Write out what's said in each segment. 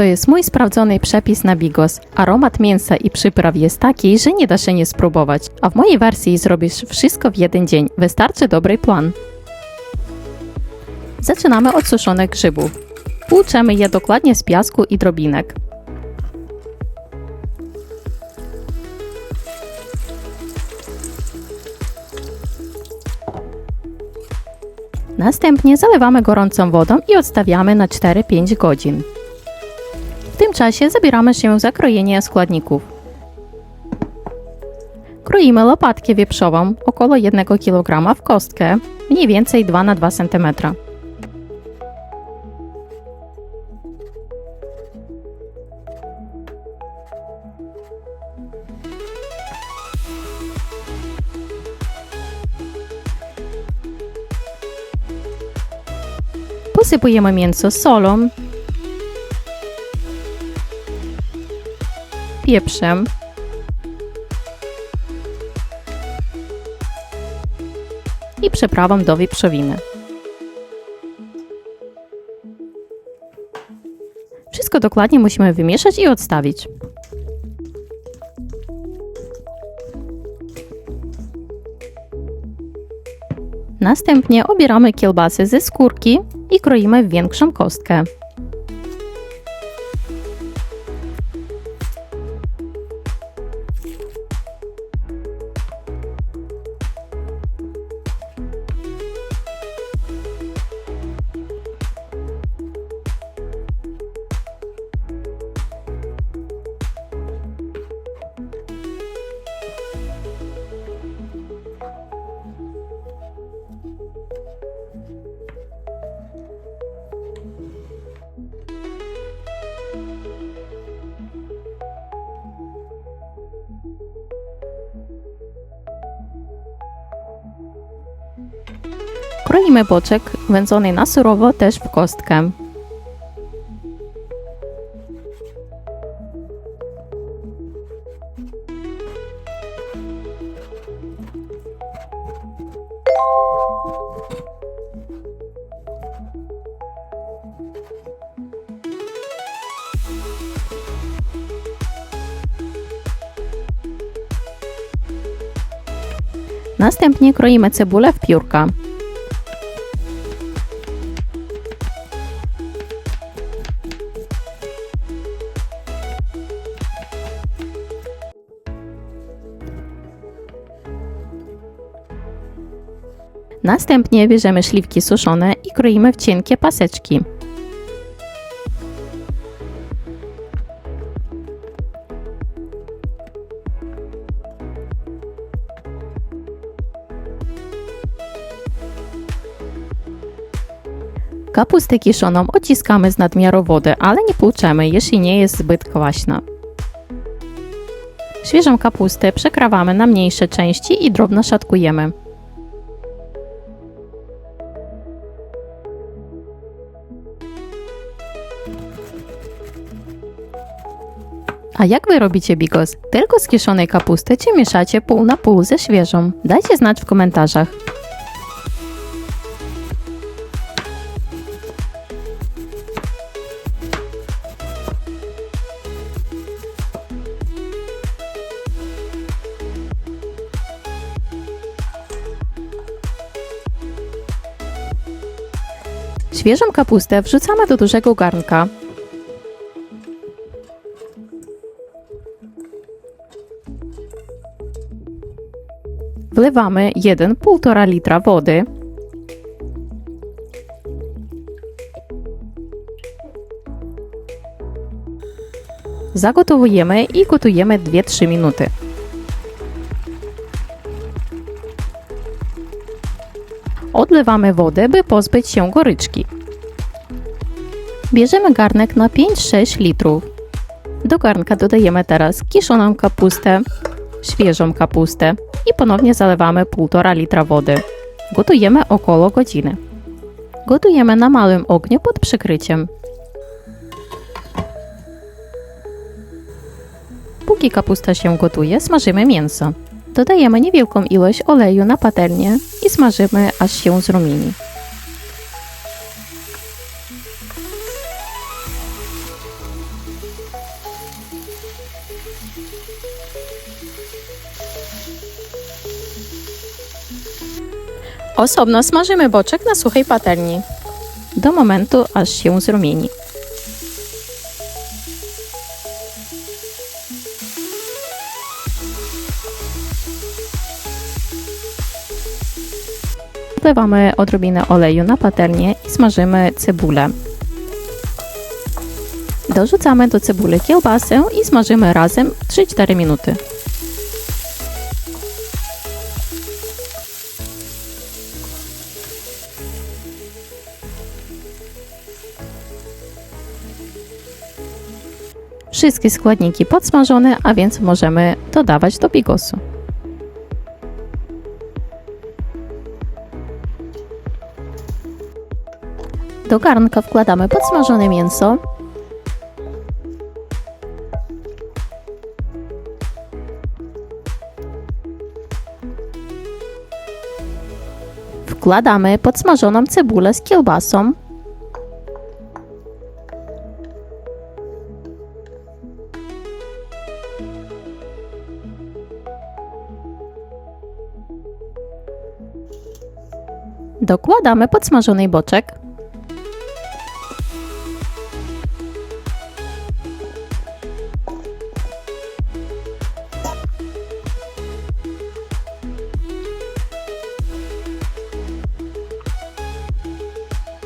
To jest mój sprawdzony przepis na bigos. Aromat mięsa i przypraw jest taki, że nie da się nie spróbować. A w mojej wersji zrobisz wszystko w jeden dzień. Wystarczy dobry plan. Zaczynamy od suszonych grzybów. Płuczemy je dokładnie z piasku i drobinek. Następnie zalewamy gorącą wodą i odstawiamy na 4-5 godzin. Tym czasie zabieramy się za krojenie składników. Kroimy łopatkę wieprzową około 1 kg w kostkę, mniej więcej 2 na 2 cm. Posypujemy mięso solą, pieprzem, i przyprawą do wieprzowiny. Wszystko dokładnie musimy wymieszać i odstawić. Następnie obieramy kiełbasy ze skórki i kroimy w większą kostkę. Kroimy boczek wędzony na surowo też w kostkę. Następnie kroimy cebulę w piórka. Następnie bierzemy śliwki suszone i kroimy w cienkie paseczki. Kapustę kiszoną odciskamy z nadmiaru wody, ale nie płuczemy, jeśli nie jest zbyt kwaśna. Świeżą kapustę przekrawamy na mniejsze części i drobno szatkujemy. A jak wy robicie bigos? Tylko z kiszonej kapusty czy mieszacie pół na pół ze świeżą? Dajcie znać w komentarzach. Świeżą kapustę wrzucamy do dużego garnka. Wlewamy 1,5 litra wody. Zagotowujemy i gotujemy 2-3 minuty. Odlewamy wodę, by pozbyć się goryczki. Bierzemy garnek na 5-6 litrów. Do garnka dodajemy teraz kiszoną kapustę, świeżą kapustę i ponownie zalewamy 1,5 litra wody. Gotujemy około godziny. Gotujemy na małym ogniu pod przykryciem. Póki kapusta się gotuje, smażymy mięso. Dodajemy niewielką ilość oleju na patelnię i smażymy, aż się zrumieni. Osobno smażymy boczek na suchej patelni. Do momentu, aż się zrumieni. Wlewamy odrobinę oleju na patelnię i smażymy cebulę. Dorzucamy do cebuli kiełbasę i smażymy razem 3-4 minuty. Wszystkie składniki podsmażone, a więc możemy dodawać do bigosu. Do garnka wkładamy podsmażone mięso. Wkładamy podsmażoną cebulę z kiełbasą. Dokładamy podsmażony boczek.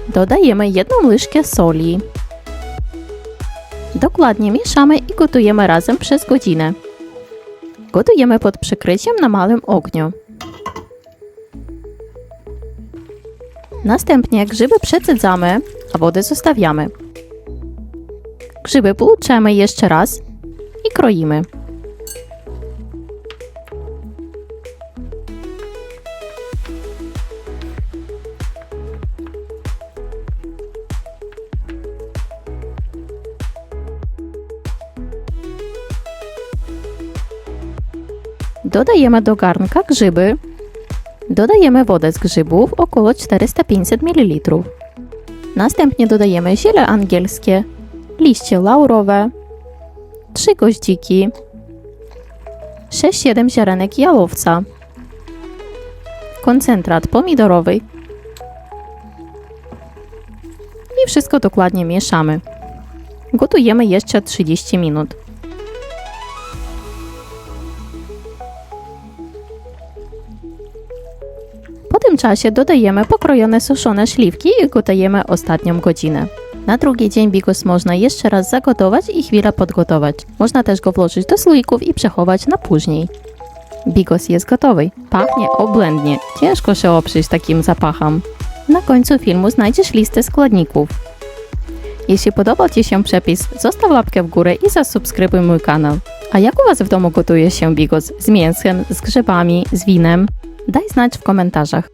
Dodajemy jedną łyżkę soli. Dokładnie mieszamy i gotujemy razem przez godzinę. Gotujemy pod przykryciem na małym ogniu. Następnie grzyby przecedzamy, a wodę zostawiamy. Grzyby płuczemy jeszcze raz i kroimy. Dodajemy do garnka grzyby, Dodajemy wodę z grzybów około 400-500 ml. Następnie dodajemy ziele angielskie, liście laurowe, 3 goździki, 6-7 ziarenek jałowca, koncentrat pomidorowy i wszystko dokładnie mieszamy. Gotujemy jeszcze 30 minut. Po tym czasie dodajemy pokrojone suszone śliwki i gotujemy ostatnią godzinę. Na drugi dzień bigos można jeszcze raz zagotować i chwilę podgotować. Można też go włożyć do słoików i przechować na później. Bigos jest gotowy. Pachnie obłędnie. Ciężko się oprzeć takim zapachom. Na końcu filmu znajdziesz listę składników. Jeśli podobał Ci się przepis, zostaw łapkę w górę i zasubskrybuj mój kanał. A jak u Was w domu gotuje się bigos? Z mięsem, z grzybami, z winem? Daj znać w komentarzach.